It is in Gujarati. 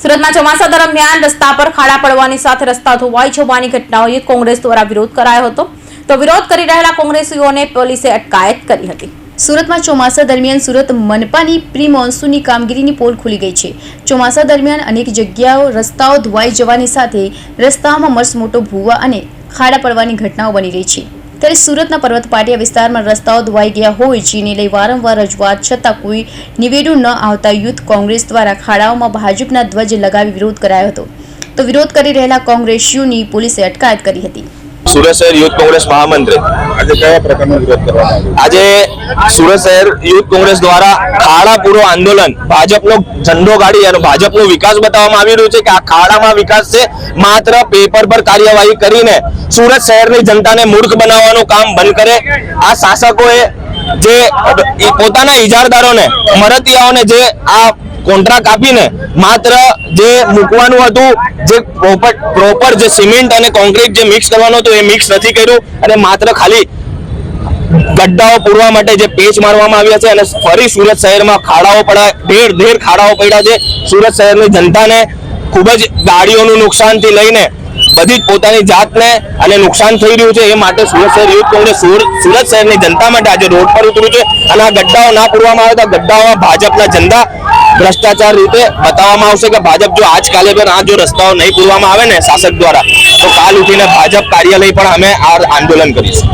સુરતમાં ચોમાસા દરમિયાન રસ્તા પર ખાડા પડવાની સાથે રસ્તા ધોવાઈ જવાની ઘટનાઓએ કોંગ્રેસ દ્વારા વિરોધ કરાયો હતો. તો વિરોધ કરી રહેલા કોંગ્રેસીઓને પોલીસે અટકાયત કરી હતી. સુરતમાં ચોમાસા દરમિયાન સુરત મનપાની પ્રી મોન્સૂનની કામગીરીની પોલ ખુલી ગઈ છે. ચોમાસા દરમિયાન અનેક જગ્યાઓ રસ્તાઓ ધોવાઈ જવાની સાથે રસ્તાઓમાં મસમોટો ભૂવા અને ખાડા પડવાની ઘટનાઓ બની રહી છે. ત્યારે સુરતના પર્વત પાટિયા વિસ્તારમાં રસ્તાઓ ધોવાઈ ગયા હોય, જેને લઈ વારંવાર રજૂઆત, છતાં કોઈ નિવેડું ન આવતા યુથ કોંગ્રેસ દ્વારા ખાડાઓમાં ભાજપના ધ્વજ લગાવી વિરોધ કરાયો હતો. તો વિરોધ કરી રહેલા કોંગ્રેસીઓની પોલીસે અટકાયત કરી હતી. સુરત શહેર યુથ કોંગ્રેસ મહામંત્રી. આજે કયા પ્રકારનો વિરોધ કરવામાં આજે સુરત શહેર યુથ કોંગ્રેસ દ્વારા ખાડા પૂરો આંદોલન ભાજપનો ઝંડો ગાડી અને ભાજપનો વિકાસ બતાવવામાં આવી રહ્યું છે કે આ ખાડામાં વિકાસ છે માત્ર પેપર પર કાર્યવાહી કરીને સુરત શહેરની જનતાને મૂર્ખ બનાવવાનું કામ બંધ કરે. આ શાસકોએ જે પોતાના ઇજારદારોને મરતિયાઓને જે આ કોન્ટ્રાક્ટ આપીને માત્ર જે મૂકવાનું હતું, જે પ્રોપર પ્રોપર જે સિમેન્ટ અને કોન્ક્રીટ જે મિક્સ કરવાનું હતું, એ મિક્સ નથી કર્યું અને માત્ર ખાલી ગડ્ડાઓ પૂરવા માટે જે પેચ મારવામાં આવ્યા છે અને ફરી સુરત શહેરમાં ખાડાઓ પડ્યા ઢેર ઢેર ખાડાઓ પડ્યા છે. સુરત શહેરની જનતાને ખૂબ જ ગાડીઓનું નુકસાનથી લઈને બધી જ પોતાની જાતને અને નુકસાન થઈ રહ્યું છે. એ માટે સુરત શહેર યુથ કોંગ્રેસ સુરત શહેરની જનતા માટે આજે રોડ પર ઉતર્યું છે અને આ ગડ્ડાઓ ના પૂરવામાં આવે તો ગડ્ડાઓ ભાજપના જનતા ભ્રષ્ટાચાર રીતે બતાવવામાં આવશે કે ભાજપ જો આજકાલે પણ આ જો રસ્તાઓ નહીં પૂરવામાં આવે ને શાસક દ્વારા, તો કાલ ઉઠીને ભાજપ કાર્યાલય પણ અમે આ આંદોલન કરીશું.